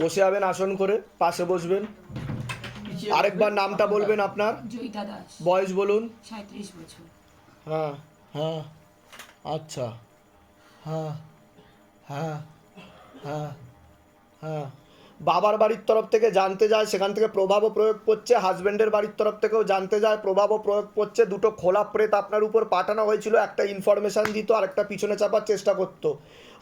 বসে যাবেন আসন করে পাশে বসবেন। আরেকবার নামটা বলবেন আপনার। জয়িতা দাস। বয়স বলুন। সাঁত্রিশ বছর। হ্যাঁ হ্যাঁ আচ্ছা। হ্যাঁ হ্যাঁ হ্যাঁ হ্যাঁ। বাবার বাড়ির তরফ থেকে জানতে যায়, সেখান থেকে প্রভাবও প্রয়োগ করছে হাজব্যান্ডের বাড়ির তরফ থেকেও জানতে যায়, প্রভাবও প্রয়োগ করছে, দুটো খোলা প্রেত আপনার উপর পাঠানো হয়েছিল, একটা ইনফরমেশন দিত আর একটা পিছনে চাপার চেষ্টা করতো।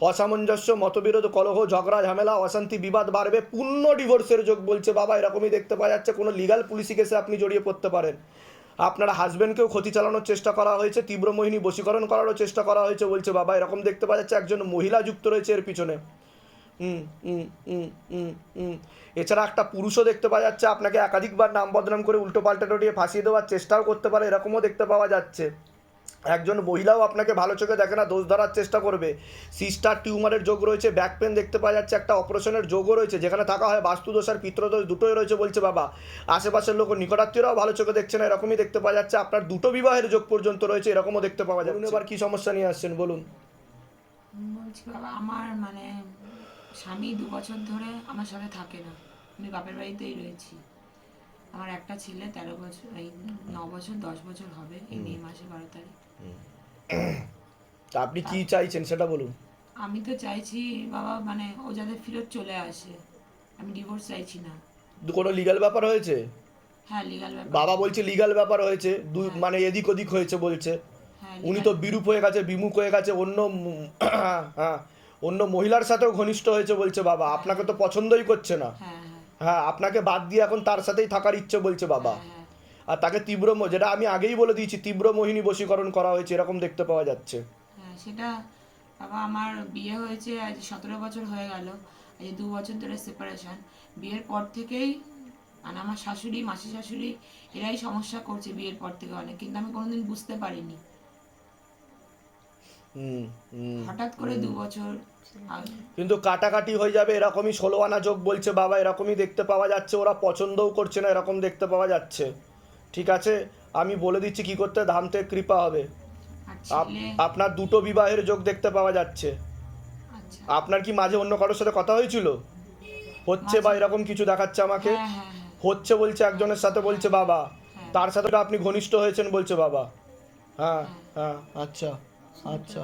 অসামঞ্জস্য, মতবিরোধ, কলহ, ঝগড়া, ঝামেলা, অশান্তি, বিবাদ বাড়বে, পূর্ণ ডিভোর্সের যোগ বলছে বাবা, এরকমই দেখতে পাওয়া যাচ্ছে, কোনো লিগাল পুলিশি কেসে আপনি জড়িয়ে পড়তে পারেন। আপনার হাজব্যান্ডকেও ক্ষতি চালানোর চেষ্টা করা হয়েছে, তীব্র মোহিনী বশীকরণ করারও চেষ্টা করা হয়েছে বলছে বাবা, এরকম দেখতে পাওয়া যাচ্ছে একজন মহিলা যুক্ত রয়েছে এর পিছনে। এছাড়া একটা পুরুষও দেখতে পাওয়া যাচ্ছে আপনাকে একাধিকবার নাম বদনাম করে উল্টো পাল্টা টটিয়ে ফাঁসিয়ে দেওয়ার চেষ্টাও করতে পারে এরকমও দেখতে পাওয়া যাচ্ছে। একজন মহিলাও আপনাকে ভালো চোখে দেখে না দোষ ধরার চেষ্টা করবে। সিস্টার টিউমারের যোগ রয়েছে ব্যাক পেন দেখতে পাওয়া যাচ্ছে একটা অপারেশনের যোগও রয়েছে যেখানে থাকা হয় বাস্তুদোষ আর পিত্রদোষ দুটোই রয়েছে বলছে বাবা। আশেপাশের লোক নিকটাত্মীয়রাও ভালো চোখে দেখছে না এরকমই দেখতে পাওয়া যাচ্ছে। আপনার দুটো বিবাহের যোগ পর্যন্ত রয়েছে এরকমও দেখতে পাওয়া যাচ্ছে। এবার কি সমস্যা নিয়ে আসছেন বলুন। বলছি বাবা আমার মানে স্বামী দু বছর ধরে আমার সাথে থাকে না। আমি বাপের বাড়িতেই রয়েছি। আমার একটা ছেলে তেরো বছর এই ন বছর দশ বছর হবে এই মে মাসে বারো তারিখ। তা আপনি কি চাইছেন সেটা বলুন। আমি তো চাইছি বাবা মানে ও যাতে ফেরত চলে আসে। আমি ডিভোর্স চাইছি না। কোনো লিগাল ব্যাপার হয়েছে? হ্যাঁ লিগাল ব্যাপার। বাবা বলছে লিগাল ব্যাপার হয়েছে দুই মানে এদিক ওদিক হয়েছে বলছে। হ্যাঁ উনি তো বিরূপ হয়ে গেছে বিমুখ হয়ে গেছে অন্য উম, হ্যাঁ। অন্য মহিলার সাথেও ঘনিষ্ঠ হয়েছে বলছে বাবা। আপনাকে তো পছন্দই করছে না। হ্যাঁ হ্যাঁ। হ্যাঁ আপনাকে বাদ দিয়ে এখন তার সাথেই থাকার ইচ্ছে বলছে বাবা। হ্যাঁ আর তাকে তীব্র যেটা আমি আগেই বলে দিয়েছি তীব্র মোহিনী বশীকরণ করা হয়েছে এরকম দেখতে পাওয়া যাচ্ছে। সেটা বাবা আমার বিয়ে হয়েছে আজ সতেরো বছর হয়ে গেল। আজ দু বছর ধরে সেপারেশন বিয়ের পর থেকেই মানে আমার শাশুড়ি মাসি শাশুড়ি এরাই সমস্যা করছে বিয়ের পর থেকে অনেক। কিন্তু আমি কোনোদিন বুঝতে পারিনি। হঠাৎ করে দু বছর কিন্তু কাটাকাটি হয়ে যাবে এরকমই ষোলো আনা যোগ বলছে বাবা এরকমই দেখতে পাওয়া যাচ্ছে ওরা পছন্দও করছে না এরকম দেখতে পাওয়া যাচ্ছে। ঠিক আছে? আমি বলে দিচ্ছি কি করতে ধামতে কৃপা হবে। আপ- আপনার দুটো বিবাহের যোগ দেখতে পাওয়া যাচ্ছে। আচ্ছা। আপনার কি মাঝে অন্য কারোর সাথে কথা হয়েছিল? হচ্ছে বা এরকম কিছু দেখাচ্ছে আমাকে? হ্যাঁ হ্যাঁ হ্যাঁ। হচ্ছে বলছে একজনের সাথে বলছে বাবা। তার সাথে আপনি ঘনিষ্ঠ হয়েছেন বলছে বাবা। হ্যাঁ। হ্যাঁ আচ্ছা। আচ্ছা।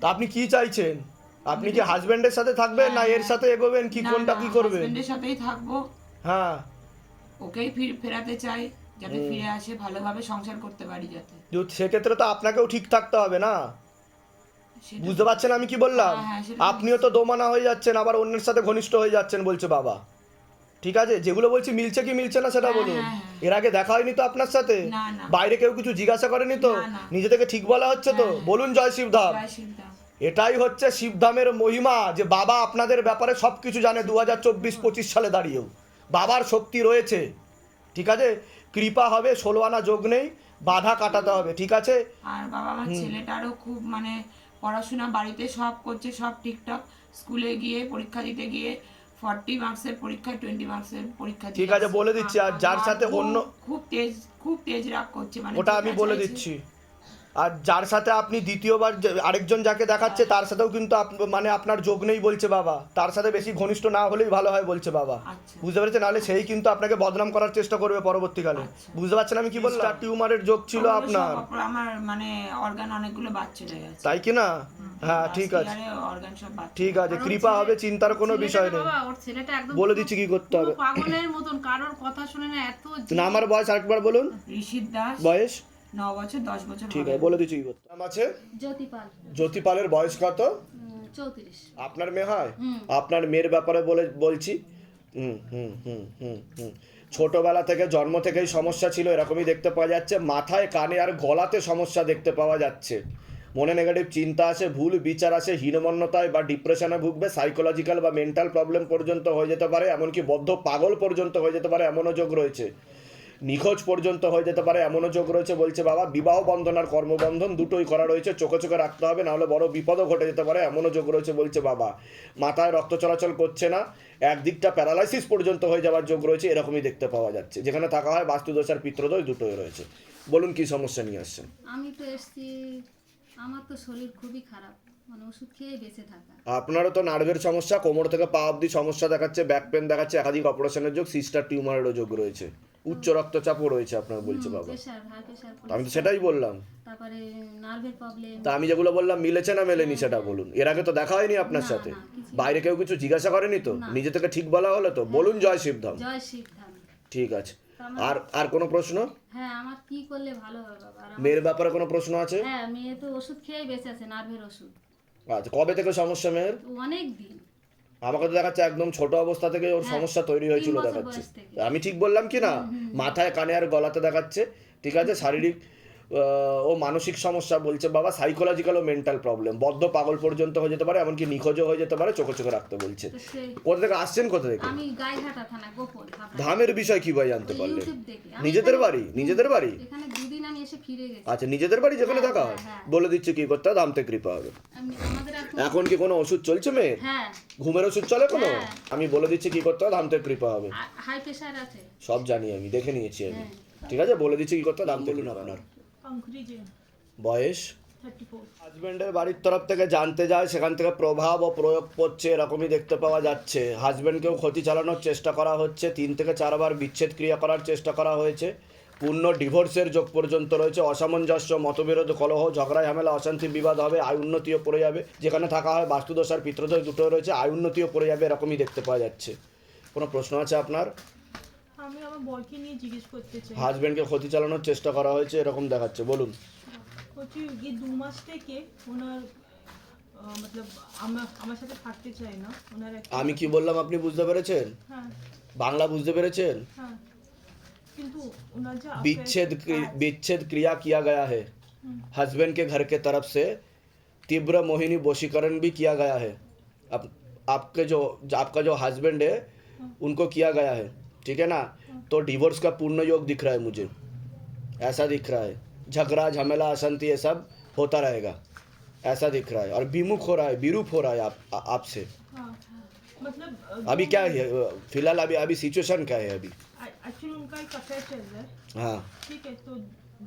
তা আপনি কি চাইছেন? আপনি কি হাজবেন্ডের সাথে থাকবেন না এর সাথে এগোবেন? কি কোনটা কি করবেন? হাজবেন্ডের সাথেই থাকব। হ্যাঁ। ওকেই ফির ফেরাতে চাই যাতে ফিরে আসে ভালোভাবে সংসার করতে পারি যাতে। সেক্ষেত্রে তো আপনাকেও ঠিক থাকতে হবে না? বুঝতে পারছেন আমি কি বললাম? হ্যাঁ, হ্যাঁ, আপনিও তো দোমানা হয়ে যাচ্ছেন আবার অন্যের সাথে ঘনিষ্ঠ হয়ে যাচ্ছেন বলছে বাবা। ঠিক আছে? যেগুলো বলছি মিলছে কি মিলছে না সেটা হ্যাঁ, বলুন। হ্যাঁ, হ্যাঁ। এর আগে দেখা হয়নি তো আপনার সাথে। বাইরে কেউ কিছু জিজ্ঞাসা করেনি তো। নিজে থেকে ঠিক বলা হচ্ছে তো? বলুন জয় শিবধাম। এটাই হচ্ছে শিবধামের মহিমা যে বাবা আপনাদের ব্যাপারে সব কিছু জানে দু হাজার চব্বিশ পঁচিশ সালে দাঁড়িয়েও। বাবার শক্তি রয়েছে। ঠিক আছে? কৃপা হবে ষোলো আনা যোগ নেই বাধা কাটাতে হবে ঠিক আছে? আর বাবা আমার ছেলেটারও খুব মানে পড়াশোনা বাড়িতে সব করছে সব ঠিকঠাক। স্কুলে গিয়ে পরীক্ষা দিতে গিয়ে ফর্টি মার্কসের পরীক্ষা টোয়েন্টি মার্কসের পরীক্ষা ঠিক আছে, বলে দিচ্ছি, আর যার সাথে অন্য- খুব তেজ খুব তেজ রাগ করছে মানে ওটা আমি বলে দিচ্ছি। আর যার সাথে আপনি দ্বিতীয়বার আরেকজন যাকে দেখাচ্ছে তার সাথেও কিন্তু আপ- মানে আপনার যোগ নেই বলছে বাবা। তার সাথে বেশি ঘনিষ্ঠ না হলেই ভালো হয় বলছে বাবা। আচ্ছা। বুঝতে পেরেছেন? নাহলে সেই কিন্তু আপনাকে বদনাম করার চেষ্টা করবে পরবর্তীকালে। আচ্ছা। বুঝতে পারছেন আমি কি বললাম? টিউমারের যোগ ছিল আপনার। আমার মানে অর্গান অনেকগুলো গেছে। তাই কি না? হ্যাঁ ঠিক আছে। অর্গান সব বাদ ঠিক আছে। কৃপা হবে চিন্তার কোনো বিষয় নেই। বাবা ওর ছেলেটা একদম বলে দিচ্ছি কি করতে হবে। পাগলের মতন। কারোর কথা শুনে না এত না আমার বয়স আরেকবার বলুন। ঋষিত দাস। বয়স? ন বছর দশ বছর ঠিক আছে বলে দিচ্ছি কি করতে নাম আছে? জ্যোতিপাল জ্যোতিপালের বয়স কত? চৌত্রিশ। আপনার মেয়ে হয়? আপনার মেয়ের ব্যাপারে বলে বলছি। হুম হুম হুম হুম হুম। ছোটবেলা থেকে জন্ম থেকেই সমস্যা ছিল এরকমই দেখতে পাওয়া যাচ্ছে। মাথায় কানে আর গলাতে সমস্যা দেখতে পাওয়া যাচ্ছে। মনে নেগেটিভ চিন্তা আসে ভুল বিচার আসে হীনমন্যতায় বা ডিপ্রেশনে ভুগবে সাইকোলজিক্যাল বা মেন্টাল প্রবলেম পর্যন্ত হয়ে যেতে পারে এমনকি বদ্ধ পাগল পর্যন্ত হয়ে যেতে পারে এমনও যোগ রয়েছে। নিখোঁজ পর্যন্ত হয়ে যেতে পারে এমনও যোগ রয়েছে বলছে বাবা। বিবাহ বন্ধন আর কর্মবন্ধন দুটোই করা রয়েছে চোখে চোখে রাখতে হবে নাহলে বড় বিপদও ঘটে যেতে পারে এমনও যোগ রয়েছে বলছে বাবা। মাথায় রক্ত চলাচল করছে না একদিকটা প্যারালাইসিস পর্যন্ত হয়ে যাওয়ার যোগ রয়েছে এরকমই দেখতে পাওয়া যাচ্ছে। যেখানে থাকা হয় বাস্তুদোষ আর পিত্রদোষ দুটোই রয়েছে। বলুন কি সমস্যা নিয়ে আসছেন? আমি তো এসছি আমার তো শরীর খুবই খারাপ মানে ওষুধ খেয়ে বেঁচে থাকা। আপনারও তো নার্ভের সমস্যা কোমর থেকে পা অবধি সমস্যা দেখাচ্ছে ব্যাক পেন দেখাচ্ছে একাধিক অপারেশনের যোগ সিস্টার টিউমারেরও যোগ রয়েছে। উচ্চ রক্তচাপও রয়েছে আপনার বলছে বাবা। আমি তো সেটাই বললাম। তারপরে নার্ভের প্রবলেম তা আমি যেগুলো বললাম মিলেছে না মেলেনি সেটা বলুন। এর আগে তো দেখা হয়নি আপনার সাথে। বাইরে কেউ কিছু জিজ্ঞাসা করেনি তো? নিজে থেকে ঠিক বলা হলো তো? বলুন জয় শিবধাম। জয় শিব ধাম ঠিক আছে। আর আর কোনো প্রশ্ন? হ্যাঁ আমার কি করলে ভালো হবে বাবা? মেয়ের ব্যাপারে কোনো প্রশ্ন আছে? হ্যাঁ মেয়ে তো ওষুধ খেয়েই বেঁচে আছে নার্ভের ওষুধ। আচ্ছা কবে থেকে সমস্যা মেয়ের? অনেক দিন। আমাকে তো দেখাচ্ছে একদম ছোট অবস্থা থেকে ওর সমস্যা তৈরি হয়েছিল হ্যাঁ, দেখাচ্ছে। আমি ঠিক বললাম কি না? মাথায় কানে আর গলাতে দেখাচ্ছে ঠিক আছে? শারীরিক ও মানসিক সমস্যা বলছে বাবা সাইকোলজিক্যাল ও মেন্টাল প্রবলেম বদ্ধ পাগল পর্যন্ত হয়ে যেতে পারে এমনকি নিখোঁজও হয়ে যেতে পারে চোখে চোখে রাখতে বলছে। কোথা থেকে আসছেন কোথা থেকে। ধামের বিষয় কি ভাই জানতে পারলেন? নিজেদের বাড়ি? নিজেদের বাড়ি? এসে ফিরে গেছি। আচ্ছা নিজেদের বাড়ি যেখানে হ্যাঁ, থাকা হ্যাঁ, হ্যাঁ। বলে দিচ্ছি কি করতে? দাম থেকে কৃপা হবে। এখন কি কোনো ওষুধ চলছে মেয়ের? ঘুমের ওষুধ চলে কোনো? আমি বলে দিচ্ছি কি করতে দাম থেকে কৃপা হবে। হাই প্রেসার আছে। সব জানি আমি দেখে নিয়েছি আমি। ঠিক আছে? বলে দিচ্ছি কি করতে দাম বলুন আপনার বয়স? হাজব্যান্ডের বাড়ির তরফ থেকে জানতে যায় সেখান থেকে প্রভাব ও প্রয়োগ পড়ছে এরকমই দেখতে পাওয়া যাচ্ছে। হাজব্যান্ডকেও ক্ষতি চালানোর চেষ্টা করা হচ্ছে। তিন থেকে চারবার বিচ্ছেদ ক্রিয়া করার চেষ্টা করা হয়েছে। পূর্ণ ডিভোর্সের যোগ পর্যন্ত রয়েছে। অসামঞ্জস্য মতবিরোধ কলহ ঝগড়া ঝামেলা অশান্তি বিবাদ হবে আয় উন্নতিও পড়ে যাবে। যেখানে থাকা হয় বাস্তুদোষ আর পিত্রদোষ দুটো রয়েছে আয় উন্নতিও পড়ে যাবে এরকমই দেখতে পাওয়া যাচ্ছে। কোনো প্রশ্ন আছে আপনার? আমি আমার বরকে নিয়ে জিজ্ঞেস করতে চাই। হাজব্যান্ডকে ক্ষতি চালানোর চেষ্টা করা হয়েছে এরকম দেখাচ্ছে। বলুন। হচ্ছে এই দু মাস থেকে ওনার মতলব আমার আমার সাথে থাকতে চায় না। ওনার আমি কি বললাম আপনি বুঝতে পেরেছেন? হ্যাঁ। বাংলা বুঝতে পেরেছেন? হ্যাঁ। विच्छेद विच्छेद क्रिया किया गया है। हस्बैंड के घर के तरफ़ से तीव्र मोहिनी वशीकरण भी किया गया है। अब आपके जो आपका जो हस्बैंड है उनको किया गया है। ठीक है ना? तो डिवोर्स का पूर्ण योग दिख रहा है मुझे। ऐसा दिख रहा है। झगड़ा झमेला अशांति ये सब होता रहेगा। ऐसा दिख रहा है। और विमुख हो रहा है विरूप हो रहा है आप आपसे। हाँ मतलब अभी क्या है फ़िलहाल अभी अभी सिचुएशन क्या है अभी? एक्चुअली उनका एक अफेयर चल रहा है हाँ ठीक है तो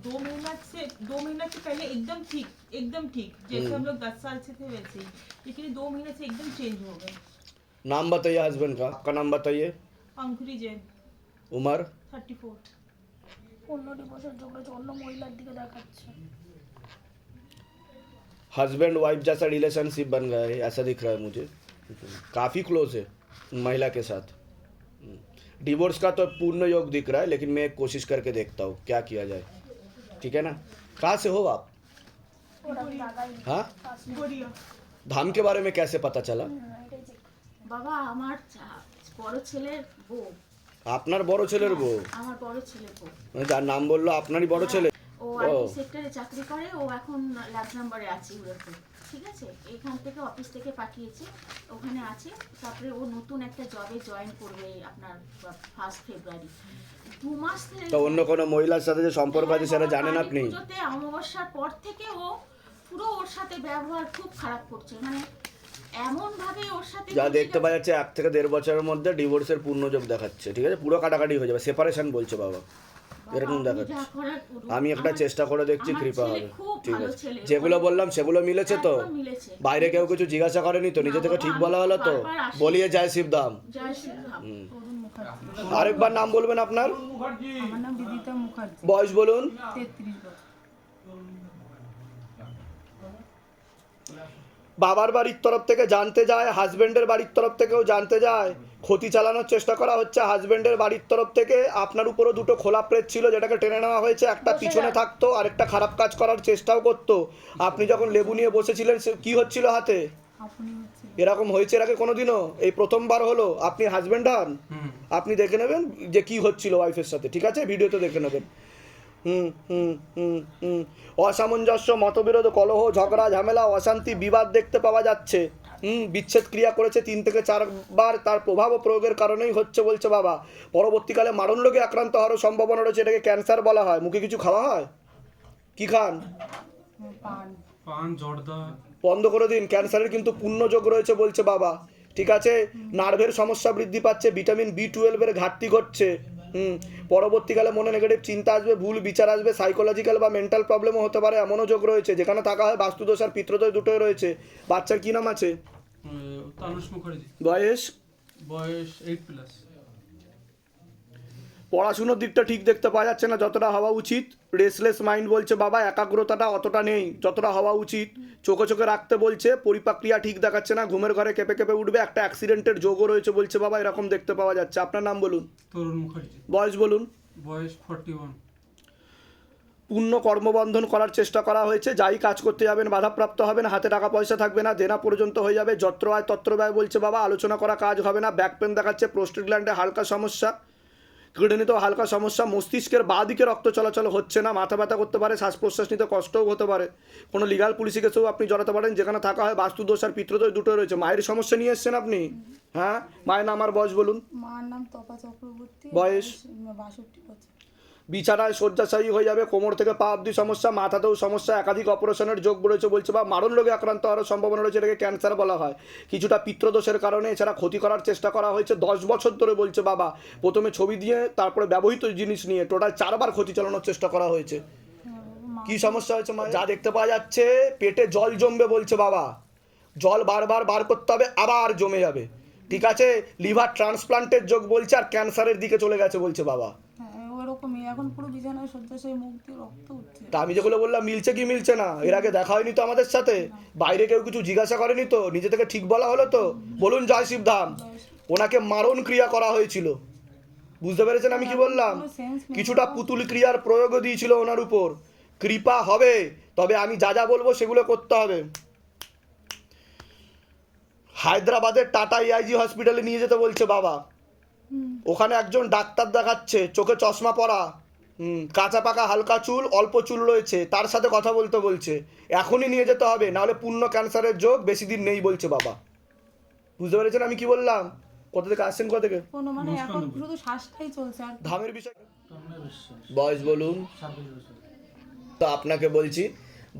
दो महीना से दो महीना से पहले एकदम ठीक एकदम ठीक जैसे हम लोग दस साल से थे वैसे ही लेकिन ये दो महीने से एकदम चेंज हो गए नाम बताइए हस्बैंड का आपका नाम बताइए पंखुरी जैन उम्र থার্টি ফোর অন্য ডিভোর্সের যোগ রয়েছে অন্য মহিলার দিকে দেখাচ্ছে हस्बैंड वाइफ जैसा रिलेशनशिप बन गया है ऐसा दिख रहा है मुझे काफ़ी क्लोज है महिला के साथ डिवोर्स का तो पूर्ण योग दिख रहा है लेकिन मैं एक कोशिश करके देखता हूँ क्या किया जाए ठीक है ना कहाँ से हो आप ওরা দাদাই हाँ গড়িয়া धाम के बारे में कैसे पता चला এটাই যে বাবা আমার চা- বড় ছেলের বউ আপনার বড় ছেলের বউ আমার বড় ছেলের বউ মানে যার নাম বললো আপনারই বড় ছেলে ও আইটি সেক্টরে চাকরি করে ও এখন ল্যাব নাম্বারে আছে ইউরোপে ঠিক আছে? এখান থেকে অফিস থেকে পাঠিয়েছে ওখানে আছে তারপরে ও নতুন একটা জবে জয়েন করবে আপনার ফার্স্ট ফেব্রুয়ারি দু মাস তো অন্য কোনো মহিলার সাথে যে সম্পর্ক আছে সেটা হ্যাঁ, জানেন কালী আপনি? পুজোতে অমাবস্যার পর থেকে ও পুরো ওর সাথে ব্যবহার খুব খারাপ করছে। মানে এমন ভাবে ওর সাথে যা দেখতে পাওয়া যাচ্ছে এক থেকে দেড় বছরের মধ্যে ডিভোর্সের পূর্ণযোগ দেখাচ্ছে ঠিক আছে? পুরো কাটাকাটি হয়ে যাবে সেপারেশন বলছে বাবা। এরকম দেখাচ্ছে। আমি একটা চেষ্টা করে দেখছি কৃপা হবে। ঠিক আছে। যেগুলো বললাম সেগুলো মিলেছে তো? বাইরে কেউ কিছু জিজ্ঞাসা করেনি তো? নিজে থেকে ঠিক বলা হলো তো। বলিয়ে যায় শিবধাম জয় শ্রীরাম আরেকবার নাম বলবেন আপনার? আমার নাম বিদিতা মুখার্জি। বয়স বলুন তেত্রিশ বছর বাবার বাড়ির তরফ থেকে জানতে যায় হাজবেন্ডের বাড়ির তরফ থেকেও জানতে যায়। ক্ষতি চালানোর চেষ্টা করা হচ্ছে। হাজবেন্ডের বাড়ির তরফ থেকে আপনার উপরও দুটো খোলা প্রেত ছিল যেটাকে টেনে নেওয়া হয়েছে। একটা পিছনে থাকতো আর একটা খারাপ কাজ করার চেষ্টাও করতো। আপনি যখন লেবু নিয়ে বসেছিলেন সে- কি হচ্ছিল হাতে? এরকম হয়েছে এর আগে কোনোদিনও? এই প্রথমবার হলো? আপনি হাজবেন্ড হন? আপনি দেখে নেবেন যে কি হচ্ছিল ওয়াইফের সাথে ঠিক আছে? ভিডিওতে দেখে নেবেন। হুম হুম হুম হুম। অসামঞ্জস্য মতবিরোধ কলহ ঝগড়া ঝামেলা অশান্তি বিবাদ দেখতে পাওয়া যাচ্ছে। হুম বিচ্ছেদ ক্রিয়া করেছে তিন থেকে চারবার। তার প্রভাব ও প্রয়োগের কারণেই হচ্ছে বলছে বাবা। পরবর্তীকালে মারণ রোগে আক্রান্ত হওয়ার সম্ভাবনা রয়েছে। এটাকে ক্যান্সার বলা হয়। মুখে কিছু খাওয়া হয়? কি খান? পান। জর্দা। বন্ধ করে দিন। ক্যান্সারের কিন্তু পূর্ণযোগ রয়েছে বলছে বাবা। ঠিক আছে? নার্ভের সমস্যা বৃদ্ধি পাচ্ছে। ভিটামিন বি টুয়েলভের ঘাটতি ঘটছে। হুম পরবর্তীকালে মনে নেগেটিভ চিন্তা আসবে ভুল বিচার আসবে সাইকোলজিক্যাল বা মেন্টাল প্রবলেমও হতে পারে এমনও যোগ রয়েছে যেখানে থাকা হয় বাস্তুদোষ আর পিত্রদোষ দুটোই রয়েছে। বাচ্চার কী নাম আছে? বয়স? বয়স এইট প্লাস পড়াশুনোর দিকটা ঠিক দেখতে পাওয়া যাচ্ছে না যতটা হওয়া উচিত। রেসলেস মাইন্ড বলছে বাবা একাগ্রতাটা অতটা নেই যতটা হওয়া উচিত। চোখে চোখে রাখতে বলছে পরিপাক্রিয়া ঠিক দেখাচ্ছে না ঘুমের ঘরে কেঁপে কেঁপে উঠবে একটা অ্যাক্সিডেন্টের যোগও রয়েছে বলছে বাবা এরকম দেখতে পাওয়া যাচ্ছে। আপনার নাম বলুন। তরুণ মুখার্জি। বয়স বলুন। বয়স ফর্টি ওয়ান পূর্ণ কর্মবন্ধন করার চেষ্টা করা হয়েছে যাই কাজ করতে যাবেন বাধাপ্রাপ্ত হবেন হাতে টাকা পয়সা থাকবে না দেনা পর্যন্ত হয়ে যাবে যত্র আয় তত্র ব্যয় বলছে বাবা আলোচনা করা কাজ হবে না। ব্যাক পেন দেখাচ্ছে প্রোস্টেট গ্ল্যান্ডে হালকা সমস্যা। কিডনিতেও হালকা সমস্যা মস্তিষ্কের বাঁ দিকে রক্ত চলাচল হচ্ছে না মাথা ব্যথা করতে পারে শ্বাস প্রশ্বাস নিতে কষ্টও হতে পারে। কোনো লিগাল পুলিশি কেসেও আপনি জড়াতে পারেন যেখানে থাকা হয় বাস্তুদোষ আর পিত্রদোষ দুটো রয়েছে। মায়ের সমস্যা নিয়ে এসছেন আপনি? হ্যাঁ? মায়ের নাম আর বয়স বলুন। মায়ের নাম তপা চক্রবর্তী বয়স? বাষট্টি বছর। বিছানায় শয্যাশায়ী হয়ে যাবে, কোমর থেকে পা অব্দি সমস্যা, মাথাতেও সমস্যা, একাধিক অপারেশনের যোগ রয়েছে বলছে বা মারণ রোগে আক্রান্ত হওয়ার সম্ভাবনা রয়েছে এটাকে ক্যান্সার বলা হয়। কিছুটা পিত্রদোষের কারণে এছাড়া ক্ষতি করার চেষ্টা করা হয়েছে দশ বছর ধরে বলছে বাবা। প্রথমে ছবি দিয়ে তারপরে ব্যবহৃত জিনিস নিয়ে টোটাল চারবার ক্ষতি চালানোর চেষ্টা করা হয়েছে। কি সমস্যা হয়েছে যা দেখতে পাওয়া যাচ্ছে, পেটে জল জমবে বলছে বাবা। জল বারবার বার করতে হবে, আবার জমে যাবে। ঠিক আছে, লিভার ট্রান্সপ্লান্টের যোগ বলছে আর ক্যান্সারের দিকে চলে গেছে বলছে বাবা। হ্যাঁ এখন পুরো বিছানায় শয্যাশায়ী মুখ দিয়ে রক্ত উঠছে। তা আমি যেগুলো বললাম মিলছে কি মিলছে না? এর আগে দেখা হয়নি তো আমাদের সাথে? বাইরে কেউ কিছু জিজ্ঞাসা করেনি তো? নিজে থেকে ঠিক বলা হলো তো? বলুন জয় শিবধাম ওনাকে মারণ ক্রিয়া করা হয়েছিল। বুঝতে পেরেছেন আমি কি বললাম। কিছুটা পুতুল ক্রিয়ার প্রয়োগও দিয়েছিল ওনার উপর। কৃপা হবে তবে আমি যা যা বলব সেগুলো করতে হবে। হায়দ্রাবাদের টাটা ইআইজি হসপিটালে নিয়ে যেতে বলছে বাবা। ওখানে একজন ডাক্তার দেখাচ্ছে চোখে চশমা পরা হুম কাঁচা পাকা হালকা চুল অল্প চুল রয়েছে তার সাথে কথা বলতে বলছে। এখনই নিয়ে যেতে হবে নাহলে পূর্ণ ক্যান্সারের যোগ বেশি দিন নেই বলছে বাবা। বুঝতে পেরেছেন আমি কি বললাম? কোথা থেকে আসছেন কোথা থেকে? মানে এখন শুধু শ্বাসটাই চলছে আর ধামের বিষয় বয়স বলুন। তো আপনাকে বলছি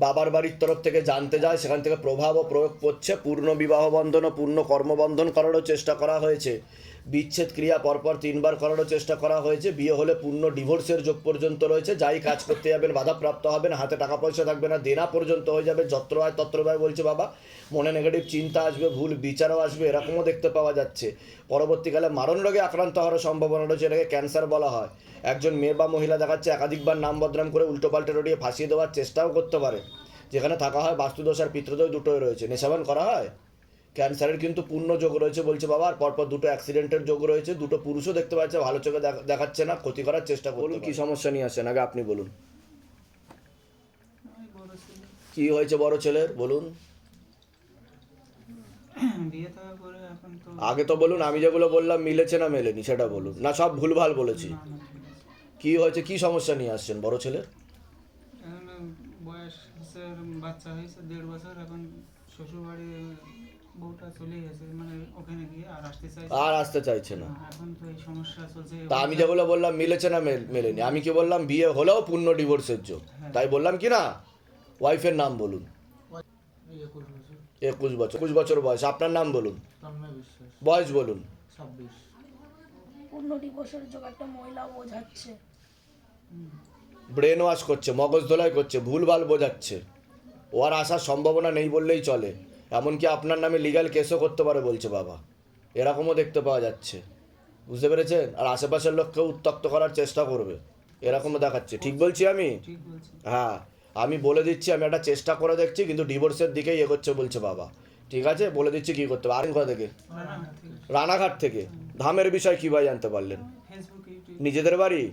বাবার বাড়ির তরফ থেকে জানতে যায় সেখান থেকে প্রভাব ও প্রয়োগ করছে পূর্ণ বিবাহ বন্ধন ও পূর্ণ কর্মবন্ধন করারও চেষ্টা করা হয়েছে। বিচ্ছেদ ক্রিয়া পরপর তিনবার করারও চেষ্টা করা হয়েছে। বিয়ে হলে পূর্ণ ডিভোর্সের যোগ পর্যন্ত রয়েছে। যাই কাজ করতে যাবেন, বাধাপ্রাপ্ত হবেন, হাতে টাকা পয়সা থাকবে না, দেনা পর্যন্ত হয়ে যাবে, যত্র আয় তত্র ব্যয় বলছে বাবা। মনে নেগেটিভ চিন্তা আসবে, ভুল বিচারও আসবে, এরকমও দেখতে পাওয়া যাচ্ছে। পরবর্তীকালে মারণ রোগে আক্রান্ত হওয়ার সম্ভাবনা রয়েছে, এটাকে ক্যান্সার বলা হয়। একজন মেয়ে বা মহিলা দেখাচ্ছে একাধিকবার নাম বদনাম করে উল্টোপাল্টে রটিয়ে ফাঁসিয়ে দেওয়ার চেষ্টাও করতে পারে। যেখানে থাকা হয় বাস্তুদোষ আর পিতৃদোষ দুটোই রয়েছে। নেশাবান করা হয়? ক্যান্সারের কিন্তু পূর্ণ যোগ রয়েছে বলছে বাবা আর পরপর দুটো অ্যাক্সিডেন্টের যোগ রয়েছে দুটো পুরুষও দেখতে পাচ্ছে ভালো চোখে দেখা- দেখাচ্ছে না ক্ষতি করার চেষ্টা করুন কি সমস্যা নিয়ে আসেন আগে আপনি বলুন। কি হয়েছে বড় ছেলের বলুন। বিয়ে থাকার পরে এখন তো আগে তো বলুন আমি যেগুলো বললাম মিলেছে না মেলেনি সেটা বলুন। না সব ভুলভাল বলেছি। কি হয়েছে কি সমস্যা নিয়ে আসছেন বড় ছেলের? বয়স বাচ্চা হয়েছে দেড় বছর এখন শ্বশুর বাড়ি বউটা চলে গেছে মানে ওখানে গিয়ে আর আসতে চাইছে আর আসতে চাইছে না। এখন তো এই সমস্যা চলছে। তা আমি যেগুলো বললাম মিলেছে না মেলেনি। আমি কি বললাম বিয়ে হলেও পূর্ণ ডিভোর্সের যোগ তাই বললাম কি না? ওয়াইফের নাম বলুন। একুশ বছর। একুশ বছর। বয়স। আপনার নাম বলুন। বয়স বলুন। পূর্ণ দিবসের যোগ একটা মহিলা বোঝাচ্ছে। ব্রেন ওয়াশ করছে মগজ ধোলাই করছে ভুলভাল বোঝাচ্ছে। ও আর আসার সম্ভাবনা নেই বললেই চলে। এমনকি আপনার নামে লিগ্যাল কেসও করতে পারে বলছে বাবা। এরকমও দেখতে পাওয়া যাচ্ছে। বুঝতে পেরেছেন? আর আশেপাশের লোককে উত্তক্ত করার চেষ্টা করবে। এরকমও দেখাচ্ছে। ঠিক বলছি আমি? হ্যাঁ। আমি বলে দিচ্ছি আমি একটা চেষ্টা করে দেখছি কিন্তু ডিভোর্সের দিকেই এগোচ্ছে বলছে বাবা। ঠিক আছে? বলে দিচ্ছি কী করতে হবে? আর কোথা থেকে রানাঘাট থেকে। ধামের বিষয় কীভাবে জানতে পারলেন? নিজেদের বাড়ি?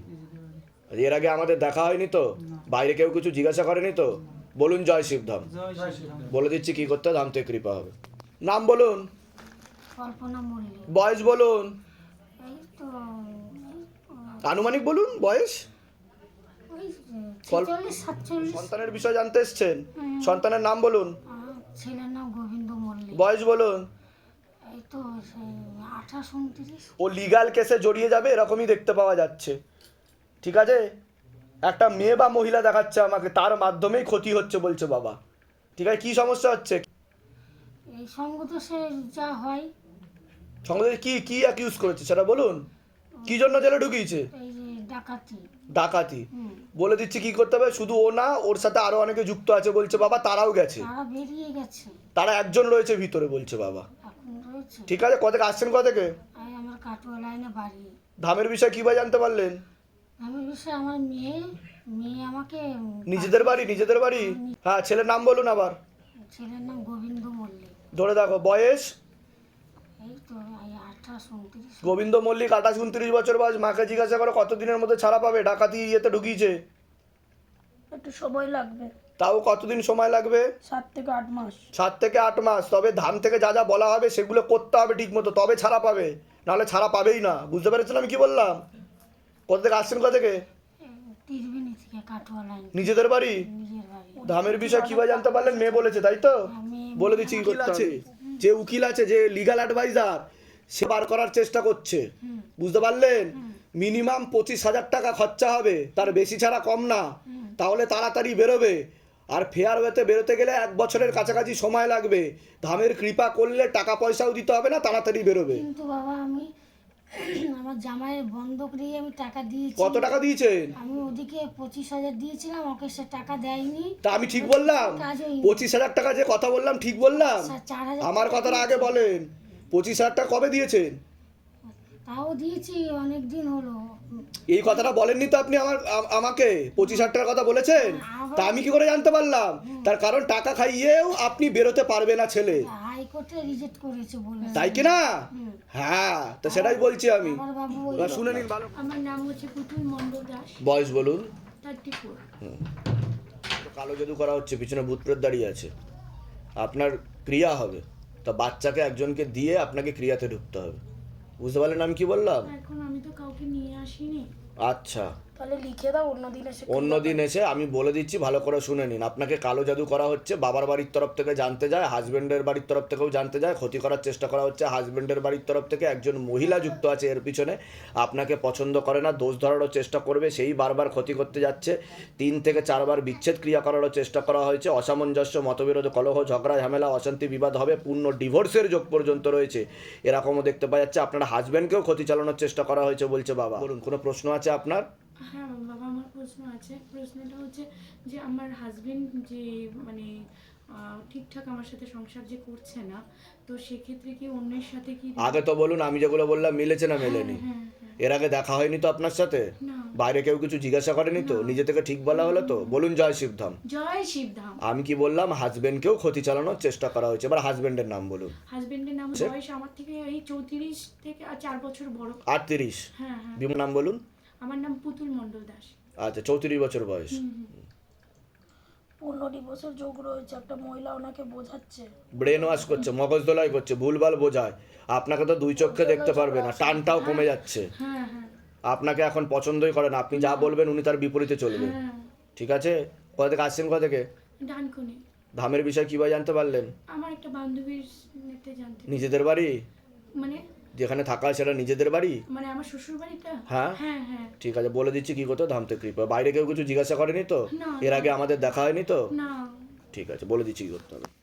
এর আগে আমাদের দেখা হয়নি তো? বাইরে কেউ কিছু জিজ্ঞাসা করেনি তো? বলুন জয় শিবধাম। বলে দিচ্ছি কি করতে হবে, ধাম থেকে কৃপা হবে। নাম বলুন। বয়স বলুন। আনুমানিক বলুন বয়স? সন্তানের বিষয় জানতে এসছেন? সন্তানের নাম বলুন। ছেলের নাম গোবিন্দ মল্লিক। বয়স বলুন। ও লিগাল কেসে জড়িয়ে যাবে এরকমই দেখতে পাওয়া যাচ্ছে। ঠিক আছে? একটা মেয়ে বা মহিলা দেখাচ্ছে আমাকে তার মাধ্যমেই ক্ষতি হচ্ছে বলছে বাবা। ঠিক আছে? কি সমস্যা হচ্ছে? এই সঙ্গ তো সে যা হয়। সঙ্গে কি কি অ্যাকিউজ করেছে সেটা বলুন। কি জন্য জেলে ঢুকিয়েছে? ডাকাতি। ডাকাতি। বলে দিচ্ছি কি করতে হবে? শুধু ও না ওর সাথে আরও অনেকে যুক্ত আছে বলছে বাবা তারাও গেছে। তারা বেরিয়ে গেছে। তারা একজন রয়েছে ভিতরে বলছে বাবা। ঠিক আছে? কত থেকে আসছেন কত থেকে আমার কাটোয়া লাইনে বাড়ি। ধামের বিষয়ে কীভাবে জানতে পারলেন? আমি বিষয়ে আমার মেয়ে মেয়ে আমাকে নিজেদের বাড়ি নিজেদের বাড়ি? হ্যাঁ ছেলের নাম বলুন আবার। ছেলের নাম গোবিন্দ মল্লিক। ধরে দেখো বয়স? গোবিন্দ মল্লিক আঠাশ উনত্রিশ বছর বয়স মাকে জিজ্ঞাসা করো কতদিনের মধ্যে ছাড়া পাবে? ডাকাতি ইয়েতে ঢুকিয়েছে। একটু সময় লাগবে। তাও কতদিন সময় লাগবে? সাত থেকে আট মাস। সাত থেকে আট মাস তবে ধাম থেকে যা যা বলা হবে সেগুলো করতে হবে ঠিক মতো তবে ছাড়া পাবে। নাহলে ছাড়া পাবেই না। বুঝতে পেরেছেন আমি কি বললাম? কোথা থেকে আসছেন কোথা থেকে? নিজেদের বাড়ি? ধামের বিষয় কীভাবে জানতে পারলেন? মেয়ে বলেছে, তাই তো? বলে দিচ্ছি কি করতে যে উকিল আছে, যে লিগাল অ্যাডভাইজার সে বার করার চেষ্টা করছে। বুঝতে পারলেন? মিনিমাম পঁচিশ হাজার টাকা খরচা হবে। তার বেশি ছাড়া কম না। তাহলে তাড়াতাড়ি বেরোবে। আর ফেয়ার ওয়েতে বেরোতে গেলে এক বছরের কাছাকাছি সময় লাগবে। ধামের কৃপা করলে টাকা পয়সাও দিতে হবে না, তাড়াতাড়ি বেরোবে। কিন্তু বাবা, আমি আমার জামাইয়ের বন্ধক দিয়ে আমি টাকা দিয়েছি। কত টাকা দিয়েছেন? আমি ওদিকে পঁচিশ হাজার দিয়েছিলাম ওকে সে টাকা দেয়নি। তা আমি ঠিক বললাম। পঁচিশ হাজার টাকা যে কথা বললাম ঠিক বললাম। আমার কথাটা আগে বলেন। পঁচিশ হাজার টাকা কবে দিয়েছেন? তাও দিয়েছি অনেক দিন হলো। এই কথাটা বলেননি তো আপনি আমার আমাকে? পঁচিশ হাজার টাকার কথা বলেছেন? তা আমি কি করে জানতে পারলাম? তার কারণ টাকা খাইয়েও আপনি বেরোতে পারবে না ছেলে। হাইকোর্টে রিজেক্ট করেছে বলে। তাই কি না? হ্যাঁ তো সেটাই বলছি আমি। শুনে নিন ভালো আমার নাম হচ্ছে পুতুল মণ্ডল দাস। বয়স বলুন। থার্টি ফোর কালো জাদু করা হচ্ছে পিছনে ভূত প্রেত দাঁড়িয়ে আছে। আপনার ক্রিয়া হবে। তা বাচ্চাকে একজনকে দিয়ে আপনাকে ক্রিয়াতে ঢুকতে হবে। বুঝতে পারলেন আমি কি বললাম? এখন আমি তো কাউকে নিয়ে আসিনি। আচ্ছা। তাহলে লিখে দাও অন্য দিন এসে অন্য দিন এসে আমি বলে দিচ্ছি ভালো করে শুনে নিন। আপনাকে কালো জাদু করা হচ্ছে বাবার বাড়ির তরফ থেকে জানতে যায় হাজবেন্ডের বাড়ির তরফ থেকেও জানতে যায় ক্ষতি করার চেষ্টা করা হচ্ছে। হাজবেন্ডের বাড়ির তরফ থেকে একজন মহিলা যুক্ত আছে এর পিছনে আপনাকে পছন্দ করে না দোষ ধরারও চেষ্টা করবে সেই বারবার ক্ষতি করতে যাচ্ছে। তিন থেকে চারবার বিচ্ছেদ ক্রিয়া করারও চেষ্টা করা হয়েছে অসামঞ্জস্য মতবিরোধ কলহ ঝগড়া ঝামেলা অশান্তি বিবাদ হবে পূর্ণ ডিভোর্সের যোগ পর্যন্ত রয়েছে। এরকমও দেখতে পাওয়া যাচ্ছে আপনার হাজবেন্ডকেও ক্ষতি চালানোর চেষ্টা করা হয়েছে বলছে বাবা। বলুন কোনো প্রশ্ন আছে আপনার? হ্যাঁ বাবা আমার প্রশ্ন আছে। প্রশ্নটা হচ্ছে যে আমার হাজবেন্ড যে মানে ঠিকঠাক আমার সাথে সংসার যে করছে না তো সেক্ষেত্রে কি অন্যের সাথে কি আগে তো বলুন আমি যেগুলো বললাম মিলেছে না মেলেনি? হ্যাঁ এর আগে দেখা হয়নি তো আপনার সাথে? বাইরে কেউ কিছু জিজ্ঞাসা করেনি তো? নিজে থেকে ঠিক বলা হলো তো? বলুন জয় শিবধাম। জয় শিবধাম। আমি কি বললাম হাজবেন্ডকেও ক্ষতি চালানোর চেষ্টা করা হয়েছে। এবার হাজবেন্ডের নাম বলুন। হাজবেন্ডের নাম বয়স আমার থেকে এই চৌত্রিশ থেকে আর চার বছর বড়। আটত্রিশ। হ্যাঁ হ্যাঁ। নাম বলুন। আমার নাম পুতুল মণ্ডল দাস। আচ্ছা চৌত্রিশ বছর বয়স। পনেরো বছর যোগ রয়েছে একটা মহিলা ওনাকে বোঝাচ্ছে। ব্রেন ওয়াশ করছে মগজ দোলাই করছে ভুলভাল বোঝায়। আপনাকে তো দুই চোখে দেখতে পারবে না টানটাও কমে যাচ্ছে। হ্যাঁ হ্যাঁ। আপনাকে এখন পছন্দই করে না আপনি যা বলবেন উনি তার বিপরীতে চলবে। হ্যাঁ। ঠিক আছে? কোথা থেকে আসছেন কোথা থেকে? ডানকুনি। ধামের বিষয় কীভাবে জানতে পারলেন? আমার একটা বান্ধবীর জানতে নিজেদের বাড়ি? মানে যেখানে থাকা সেটা নিজেদের বাড়ি? মানে আমার শ্বশুর বাড়িটা? হ্যাঁ? হ্যাঁ হ্যাঁ। ঠিক আছে বলে দিচ্ছি কি করতে? ধামতে কৃপা। বাইরে কেউ কিছু জিজ্ঞাসা করেনি তো? এর আগে আমাদের দেখা হয়নি তো? না। ঠিক আছে বলে দিচ্ছি কি করতে হবে।